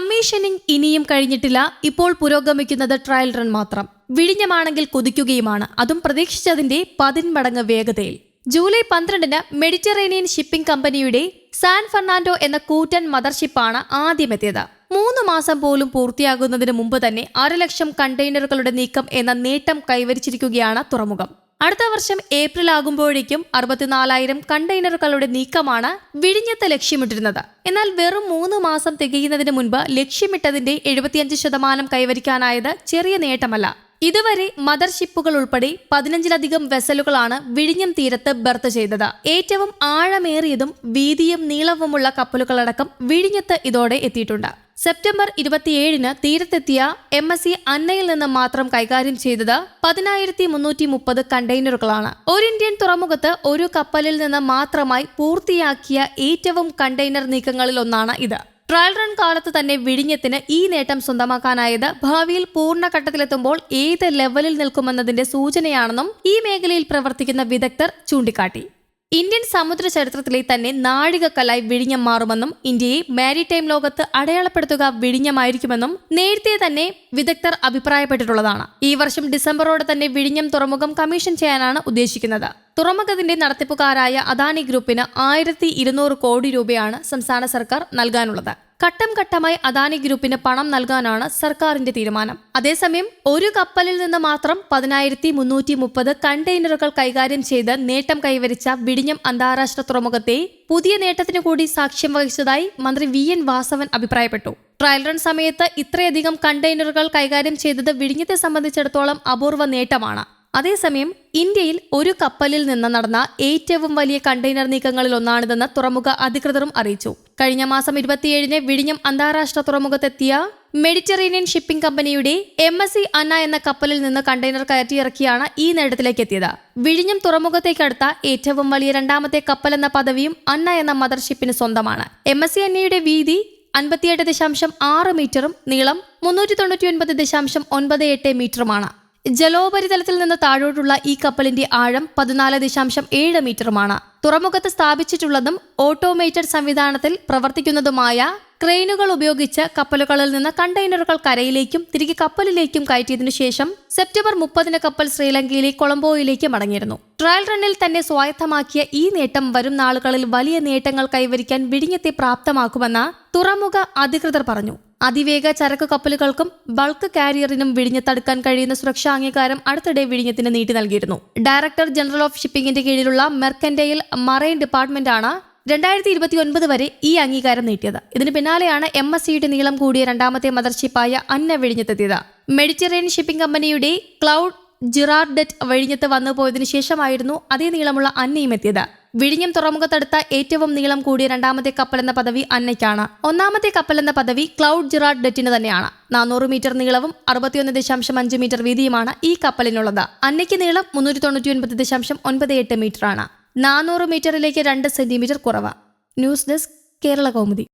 Commissioning ഇനിയും കഴിഞ്ഞിട്ടില്ല. ഇപ്പോൾ പുരോഗമിക്കുന്നത് ട്രയൽ റൺ മാത്രം. വിഴിഞ്ഞമാണെങ്കിൽ കുതിക്കുകയുമാണ്. അതും പ്രതീക്ഷിച്ചതിന്റെ പതിന്മടങ്ങ് വേഗതയിൽ. ജൂലൈ പന്ത്രണ്ടിന് മെഡിറ്ററേനിയൻ ഷിപ്പിംഗ് കമ്പനിയുടെ സാൻ ഫെർണാൻഡോ എന്ന കൂറ്റൻ മദർഷിപ്പാണ് ആദ്യമെത്തിയത്. മൂന്ന് മാസം പോലും പൂർത്തിയാകുന്നതിന് മുമ്പ് തന്നെ അരലക്ഷം കണ്ടെയ്നറുകളുടെ നീക്കം എന്ന നേട്ടം കൈവരിച്ചിരിക്കുകയാണ് തുറമുഖം. അടുത്ത വർഷം ഏപ്രിൽ ആകുമ്പോഴേക്കും അറുപത്തിനാലായിരം കണ്ടെയ്നറുകളുടെ നീക്കമാണ് വിഴിഞ്ഞത്ത് ലക്ഷ്യമിട്ടിരുന്നത്. എന്നാൽ വെറും മൂന്ന് മാസം തികയുന്നതിന് മുൻപ് ലക്ഷ്യമിട്ടതിന്റെ എഴുപത്തിയഞ്ച് ശതമാനം കൈവരിക്കാനായത് ചെറിയ നേട്ടമല്ല. ഇതുവരെ മദർഷിപ്പുകൾ ഉൾപ്പെടെ പതിനഞ്ചിലധികം വെസലുകളാണ് വിഴിഞ്ഞം തീരത്ത് ബർത്ത് ചെയ്തത്. ഏറ്റവും ആഴമേറിയതും വീതിയും നീളവുമുള്ള കപ്പലുകളടക്കം വിഴിഞ്ഞത്ത് ഇതോടെ എത്തിയിട്ടുണ്ട്. സെപ്റ്റംബർ ഇരുപത്തിയേഴിന് തീരത്തെത്തിയ എം എസ് സി അന്നയിൽ നിന്ന് മാത്രം കൈകാര്യം ചെയ്തത് പതിനായിരത്തി മുന്നൂറ്റി മുപ്പത് കണ്ടെയ്നറുകളാണ്. ഒരു ഇന്ത്യൻ തുറമുഖത്ത് ഒരു കപ്പലിൽ നിന്ന് മാത്രമായി പൂർത്തിയാക്കിയ ഏറ്റവും കണ്ടെയ്നർ നീക്കങ്ങളിൽ ഒന്നാണ് ഇത്. ട്രയൽ റൺ കാലത്ത് തന്നെ വിഴിഞ്ഞത്തിന് ഈ നേട്ടം സ്വന്തമാക്കാനായത് ഭാവിയിൽ പൂർണഘട്ടത്തിലെത്തുമ്പോൾ ഏത് ലെവലിൽ നിൽക്കുമെന്നതിന്റെ സൂചനയാണെന്നും ഈ മേഖലയിൽ പ്രവർത്തിക്കുന്ന വിദഗ്ധർ ചൂണ്ടിക്കാട്ടി. ഇന്ത്യൻ സമുദ്ര ചരിത്രത്തിലെ തന്നെ നാഴികക്കല്ലായി വിഴിഞ്ഞം മാറുമെന്നും ഇന്ത്യയെ മാരിടൈം ലോകത്ത് അടയാളപ്പെടുത്തുക വിഴിഞ്ഞമായിരിക്കുമെന്നും നേരത്തെ തന്നെ വിദഗ്ധർ അഭിപ്രായപ്പെട്ടിട്ടുള്ളതാണ്. ഈ വർഷം ഡിസംബറോടെ തന്നെ വിഴിഞ്ഞം തുറമുഖം കമ്മീഷൻ ചെയ്യാനാണ് ഉദ്ദേശിക്കുന്നത്. തുറമുഖത്തിന്റെ നടത്തിപ്പുകാരായ അദാനി ഗ്രൂപ്പിന് ആയിരത്തി കോടി രൂപയാണ് സംസ്ഥാന സർക്കാർ നൽകാനുള്ളത്. ഘട്ടം ഘട്ടമായി അദാനി ഗ്രൂപ്പിന് പണം നൽകാനാണ് സർക്കാരിന്റെ തീരുമാനം. അതേസമയം ഒരു കപ്പലിൽ നിന്ന് മാത്രം പതിനായിരത്തി മുന്നൂറ്റി മുപ്പത് കണ്ടെയ്നറുകൾ കൈകാര്യം ചെയ്ത് നേട്ടം കൈവരിച്ച വിഴിഞ്ഞം അന്താരാഷ്ട്ര തുറമുഖത്തെ പുതിയ നേട്ടത്തിനു കൂടി സാക്ഷ്യം വഹിച്ചതായി മന്ത്രി വി. എൻ. വാസവൻ അഭിപ്രായപ്പെട്ടു. ട്രയൽ റൺ സമയത്ത് ഇത്രയധികം കണ്ടെയ്നറുകൾ കൈകാര്യം ചെയ്തത് വിഴിഞ്ഞത്തെ സംബന്ധിച്ചിടത്തോളം അപൂർവ നേട്ടമാണ്. അതേസമയം ഇന്ത്യയിൽ ഒരു കപ്പലിൽ നിന്ന് നടന്ന ഏറ്റവും വലിയ കണ്ടെയ്നർ നീക്കങ്ങളിൽ ഒന്നാണിതെന്ന് തുറമുഖ അധികൃതരും അറിയിച്ചു. കഴിഞ്ഞ മാസം ഇരുപത്തിയേഴിന് വിഴിഞ്ഞം അന്താരാഷ്ട്ര തുറമുഖത്തെത്തിയ മെഡിറ്ററേനിയൻ ഷിപ്പിംഗ് കമ്പനിയുടെ എം എസ് സി അന്ന എന്ന കപ്പലിൽ നിന്ന് കണ്ടെയ്നർ കയറ്റിയിറക്കിയാണ് ഈ നേട്ടത്തിലേക്ക് എത്തിയത് വിഴിഞ്ഞം തുറമുഖത്തേക്കടുത്ത ഏറ്റവും വലിയ രണ്ടാമത്തെ കപ്പൽ എന്ന പദവിയും അന്ന എന്ന മദർഷിപ്പിന് സ്വന്തമാണ്. എം എസ് സി അന്നയുടെ വീതി അൻപത്തിയെട്ട് ദശാംശം ആറ് മീറ്ററും നീളം മുന്നൂറ്റി തൊണ്ണൂറ്റി ഒൻപത് ദശാംശം ഒൻപത് എട്ട് മീറ്ററുമാണ്. ജലോപരിതലത്തിൽ നിന്ന് താഴോട്ടുള്ള ഈ കപ്പലിന്റെ ആഴം പതിനാല് ദശാംശം ഏഴ് മീറ്ററുമാണ്. തുറമുഖത്ത് സ്ഥാപിച്ചിട്ടുള്ളതും ഓട്ടോമേറ്റഡ് സംവിധാനത്തിൽ പ്രവർത്തിക്കുന്നതുമായ ക്രെയിനുകൾ ഉപയോഗിച്ച് കപ്പലുകളിൽ നിന്ന് കണ്ടെയ്നറുകൾ കരയിലേക്കും തിരികെ കപ്പലിലേക്കും കയറ്റിയതിനു ശേഷം സെപ്റ്റംബർ മുപ്പതിന് കപ്പൽ ശ്രീലങ്കയിലെ കൊളംബോയിലേക്ക് മടങ്ങിയിരുന്നു. ട്രയൽ റണ്ണിൽ തന്നെ സ്വായത്തമാക്കിയ ഈ നേട്ടം വരും നാളുകളിൽ വലിയ നേട്ടങ്ങൾ കൈവരിക്കാൻ വിഴിഞ്ഞത്തെ പ്രാപ്തമാക്കുമെന്ന് തുറമുഖ അധികൃതർ പറഞ്ഞു. അതിവേഗ ചരക്ക് കപ്പലുകൾക്കും ബൾക്ക് കാരിയറിനും വിഴിഞ്ഞ് തടുക്കാൻ കഴിയുന്ന സുരക്ഷാ അംഗീകാരം അടുത്തിടെ വിഴിഞ്ഞത്തിന് നീട്ടി നൽകിയിരുന്നു. ഡയറക്ടർ ജനറൽ ഓഫ് ഷിപ്പിംഗിന്റെ കീഴിലുള്ള മെർക്കന്റൈൽ മറൈൻ ഡിപ്പാർട്ട്മെന്റാണ് രണ്ടായിരത്തി ഇരുപത്തി ഒൻപത് വരെ ഈ അംഗീകാരം നീട്ടിയത്. ഇതിന് പിന്നാലെയാണ് എം എസ് സിയുടെ നീളം കൂടിയ രണ്ടാമത്തെ മദർഷിപ്പായ അന്ന വിഴിഞ്ഞത്തെത്തിയത് മെഡിറ്ററേനിയൻ ഷിപ്പിംഗ് കമ്പനിയുടെ ക്ലൗഡ് ജിറാർഡെറ്റ് വിഴിഞ്ഞത്ത് വന്നു പോയതിനു ശേഷമായിരുന്നു അതേ നീളമുള്ള അന്നയും എത്തിയത്. വിഴിഞ്ഞം തുറമുഖത്തടുത്ത ഏറ്റവും നീളം കൂടിയ രണ്ടാമത്തെ കപ്പൽ എന്ന പദവി അന്നയ്ക്കാണ്. ഒന്നാമത്തെ കപ്പൽ എന്ന പദവി ക്ലൗഡ് ജിറാഡ് ഡെറ്റിന് തന്നെയാണ്. നാനൂറ് മീറ്റർ നീളവും അറുപത്തിയൊന്ന് ദശാംശം അഞ്ച് മീറ്റർ വീതിയുമാണ് ഈ കപ്പലിനുള്ളത്. അന്നയ്ക്ക് നീളം മുന്നൂറ്റി തൊണ്ണൂറ്റി ഒൻപത് ദശാംശം ഒൻപത് എട്ട് മീറ്ററാണ്. നാനൂറ് മീറ്ററിലേക്ക് രണ്ട് സെന്റിമീറ്റർ കുറവ്. News desk Kerala Kaumudi